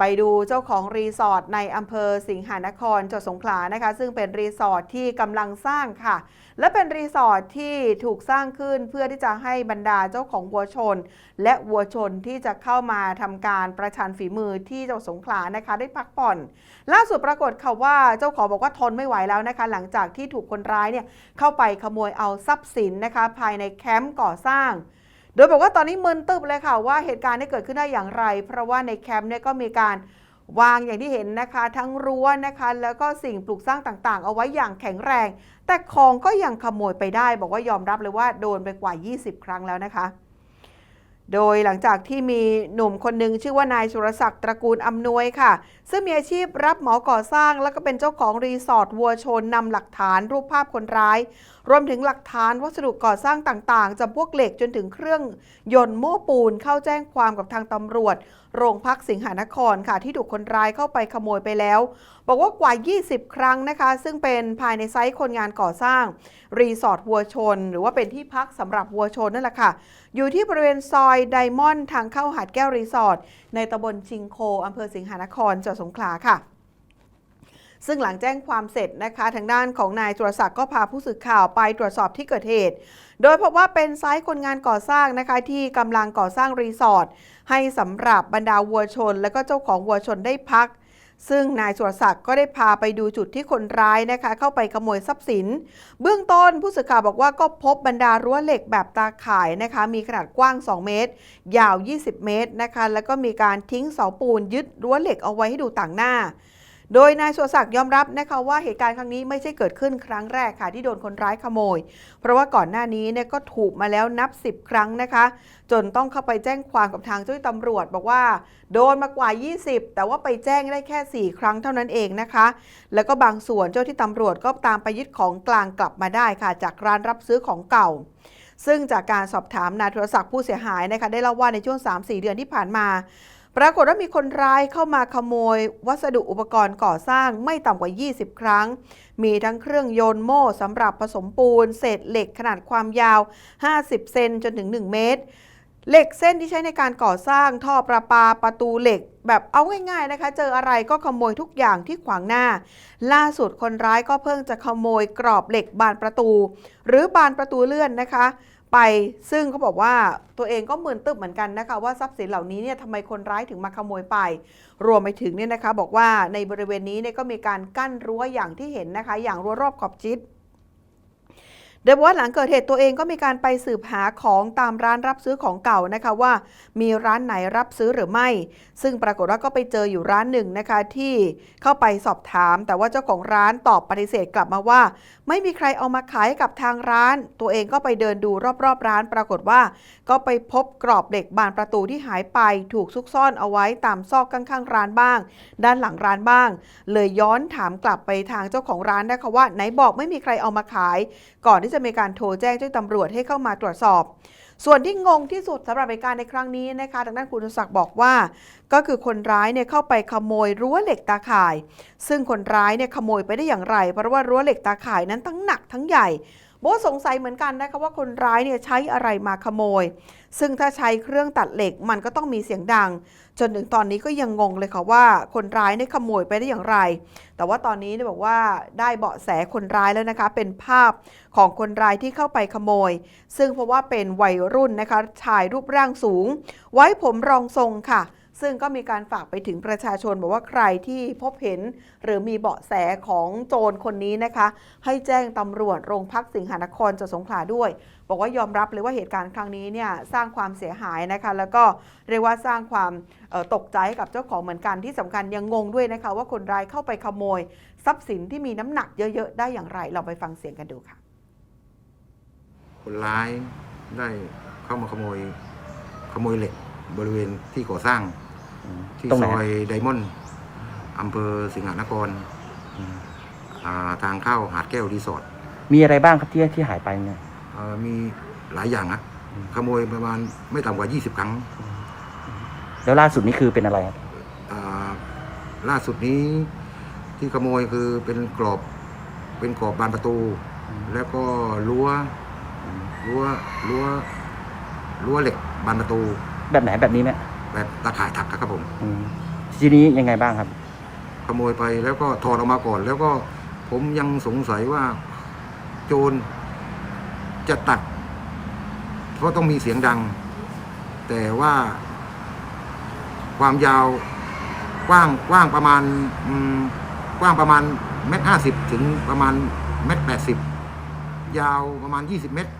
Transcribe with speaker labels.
Speaker 1: ไปดูเจ้าของรีสอร์ทในอำเภอสิงหานครจังหวัดสงขลานะคะ ซึ่งเป็นรีสอร์ทที่กำลังสร้างค่ะ และเป็นรีสอร์ทที่ถูกสร้างขึ้นเพื่อที่จะให้บรรดาเจ้าของวัวชน และวัวชนที่จะเข้ามาทำการประชันฝีมือที่จังหวัดสงขลานะคะ ได้พักผ่อน ล่าสุดปรากฏค่ะว่าเจ้าของบอกว่าทนไม่ไหวแล้วนะคะ หลังจากที่ถูกคนร้ายเนี่ยเข้าไปขโมยเอาทรัพย์สินนะคะ ภายในแคมป์ก่อสร้าง โดยบอกว่าตอนนี้มึนตึบเลยค่ะว่าเหตุการณ์นี้เกิดขึ้นได้อย่างไร เพราะว่าในแคมป์เนี่ยก็มีการวางอย่างที่เห็นนะคะ ทั้งรั้วนะคะ แล้วก็สิ่งปลูกสร้างต่างๆ เอาไว้อย่างแข็งแรง แต่ของก็ยังขโมยไปได้ บอกว่ายอมรับเลยว่าโดนไปกว่า 20 ครั้งแล้วนะคะ โดยหลังจากที่มีหนุ่มคนหนึ่งชื่อว่านายสุรศักดิ์ตระกูลอำนวยค่ะ ซึ่งมีอาชีพรับเหมาก่อสร้าง แล้วก็เป็นเจ้าของรีสอร์ทวัวชนนำหลักฐานรูปภาพคนร้าย รวมถึงหลักฐานวัสดุก่อสร้างต่างๆจำพวกเหล็กจนถึงเครื่องยนต์โม้ปูนเข้าแจ้งความกับทางตำรวจ โรงพักสิงหานครค่ะ ที่ถูกคนร้ายเข้าไปขโมยไปแล้ว บอกว่ากว่า 20 ครั้งนะคะ ซึ่งเป็นภายในไซต์คนงานก่อสร้างรีสอร์ทวัวชน หรือว่าเป็นที่พักสำหรับวัวชนนั่นแหละค่ะ อยู่ที่บริเวณซอยไดมอนด์ทางเข้าหาดแก้วรีสอร์ทในตำบลชิงโคอำเภอสิงหานครจังหวัดสงขลาค่ะซึ่งหลังแจ้งความเสร็จนะคะทางด้านของนายจุรศักดิ์ก็พาผู้สื่อข่าวไปตรวจสอบที่เกิดเหตุ โดยพบว่าเป็นไซต์คนงานก่อสร้างนะคะที่กำลังก่อสร้างรีสอร์ทให้สำหรับบรรดาวัวชน และก็เจ้าของวัวชนได้พัก ซึ่งนายสุรศักดิ์ก็ได้พาไปดูจุดที่คนร้ายนะคะ เข้าไปขโมยทรัพย์สิน เบื้องต้นผู้สื่อข่าวบอกว่าก็พบบรรดารั้วเหล็กแบบตาข่ายนะคะ มีขนาดกว้าง 2 เมตร ยาว 20 เมตรนะคะ แล้วก็มีการทิ้งเสาปูนยึดรั้วเหล็กเอาไว้ให้ดูต่างหน้า โดยนายสุศักดิ์ยอมรับนะคะว่าเหตุการณ์ครั้งนี้ไม่ใช่เกิดขึ้นครั้งแรกค่ะที่โดนคนร้ายขโมย เพราะว่าก่อนหน้านี้เนี่ยก็ถูกมาแล้วนับ 10 ครั้งนะคะ จนต้องเข้าไปแจ้งความกับทางเจ้าหน้าที่ตำรวจ บอกว่าโดนมากว่า 20 แต่ว่าไปแจ้งได้แค่ 4 ครั้งเท่านั้นเองนะคะ แล้วก็บางส่วนเจ้าที่ตำรวจก็ตามไปยึดของกลางกลับมาได้ค่ะ จากร้านรับซื้อของเก่าซึ่งจากการสอบถามนายโทรศักดิ์ผู้เสียหายนะคะได้เล่าว่าในช่วง 3-4 เดือนที่ผ่านมา ปรากฏว่ามีคนร้ายเข้ามาขโมย วัสดุอุปกรณ์ก่อสร้างไม่ต่ำกว่า 20 ครั้ง มีทั้งเครื่องโยนโม่สำหรับผสมปูน เศษเหล็กขนาดความยาว 50 เซนจนถึง 1 เมตร เหล็กเส้นที่ใช้ในการก่อสร้างท่อประปาประตูเหล็ก แบบเอาง่ายๆนะคะ เจออะไรก็ขโมยทุกอย่างที่ขวางหน้า ล่าสุดคนร้ายก็เพิ่งจะขโมยกรอบเหล็กบานประตู หรือบานประตูเลื่อนนะคะ ไปซึ่งเขาบอกว่าตัวเองก็มึนตึบเหมือนกันนะคะว่าทรัพย์สินเหล่านี้เนี่ยทำไมคนร้ายถึงมาขโมยไป รวมไปถึงเนี่ยนะคะ บอกว่าในบริเวณนี้เนี่ยก็มีการกั้นรั้วอย่างที่เห็นนะคะ อย่างรั้วรอบขอบชิด โดยบอกว่าหลังเกิดเหตุตัวเองก็มีการไปสืบหาของตามร้านรับซื้อของเก่านะคะว่า มีร้านไหนรับซื้อหรือไม่ ซึ่งปรากฏว่าก็ไปเจออยู่ร้านหนึ่งนะคะที่เข้าไปสอบถาม แต่ว่าเจ้าของร้านตอบปฏิเสธกลับมาว่า ไม่มีใครเอามาขายกับทางร้าน ตัวเองก็ไปเดินดูรอบๆ ร้าน ปรากฏว่า ก็ไปพบกรอบเหล็กบานประตูที่หายไป ถูกซุกซ่อนเอาไว้ตามซอกข้างๆ ร้านบ้าง ด้านหลังร้านบ้าง เลยย้อนถามกลับไปทางเจ้าของร้านนะคะว่าไหนบอกไม่มีใครเอามาขาย ก่อนที่จะจะมีการโทรแจ้งเจ้าตำรวจให้เข้ามาตรวจสอบ ส่วนที่งงที่สุดสำหรับเหตุการณ์ในครั้งนี้นะคะทางด้านคุณศักดิ์บอกว่า ก็คือคนร้ายเนี่ยเข้าไปขโมยรั้วเหล็กตาข่าย ซึ่งคนร้ายเนี่ยขโมยไปได้อย่างไร เพราะว่ารั้วเหล็กตาข่ายนั้นทั้งหนักทั้งใหญ่โบสงสัยเหมือนกันนะคะว่าคนร้ายเนี่ยใช้อะไรมาขโมย ซึ่งถ้าใช้เครื่องตัดเหล็กมันก็ต้องมีเสียงดัง จนถึงตอนนี้ก็ยังงงเลยค่ะว่าคนร้ายเนี่ยขโมยไปได้อย่างไร แต่ว่าตอนนี้เนี่ยบอกว่าได้เบาะแสคนร้ายแล้วนะคะ เป็นภาพของคนร้ายที่เข้าไปขโมย ซึ่งเพราะว่าเป็นวัยรุ่นนะคะชายรูปร่างสูง ไว้ผมรองทรงค่ะ ซึ่งก็มีการฝากไปถึงประชาชนบอกว่าใครที่พบเห็น หรือมีเบาะแสของโจรคนนี้นะคะ ให้แจ้งตำรวจโรงพักสิงหานครจังหวัดสงขลาด้วย บอกว่ายอมรับเลยว่าเหตุการณ์ครั้งนี้เนี่ยสร้างความเสียหายนะคะ แล้วก็เรียกว่าสร้างความตกใจกับเจ้าของเหมือนกันที่สำคัญยังงงด้วยนะคะ ว่าคนร้ายเข้าไปขโมย ทรัพย์สินที่มีน้ำหนักเยอะ ๆ ได้อย่างไร เราไปฟังเสียงกันดูค่ะ
Speaker 2: คนร้าย ได้เข้ามาขโมยขโมยเหล็กบริเวณที่ก่อสร้าง ที่
Speaker 3: ตรงไห
Speaker 2: ซ
Speaker 3: น
Speaker 2: อยไดมอนด์อำเภอสิงหานครอ่าทางเข้าหาดแก้วรีสอร์ท
Speaker 3: มีอะไรบ้างครับที่ที่หายไปเนี่ย
Speaker 2: อ่ามีหลายอย่างอะ
Speaker 3: อืม
Speaker 2: ขโมยประมาณไม่ต่ำกว่า 20 ครั้ง
Speaker 3: แล้วล่าสุดนี้คือเป็นอะไรครับ
Speaker 2: อ่าล่าสุดนี้ที่ขโมยคือเป็นกรอบเป็นกรอบบานประตู แล้วก็รั้ว รั้วรั้วรั้วเหล็กบานประตู
Speaker 3: แบบไหนแบบนี้ไหม
Speaker 2: แบบตะข่ายถักอะครับผม
Speaker 3: อืมทีนี้ยังไงบ้างครับ
Speaker 2: ขโมยไปแล้วก็ถอดออกมาก่อน แล้วก็ผมยังสงสัยว่าโจรจะตัด เพราะต้องมีเสียงดัง แต่ว่า ความยาวกว้างกว้างประมาณอืมกว้างประมาณเมตรห้าสิบถึงประมาณเมตรแปดสิบยาวประมาณยี่สิบเมตร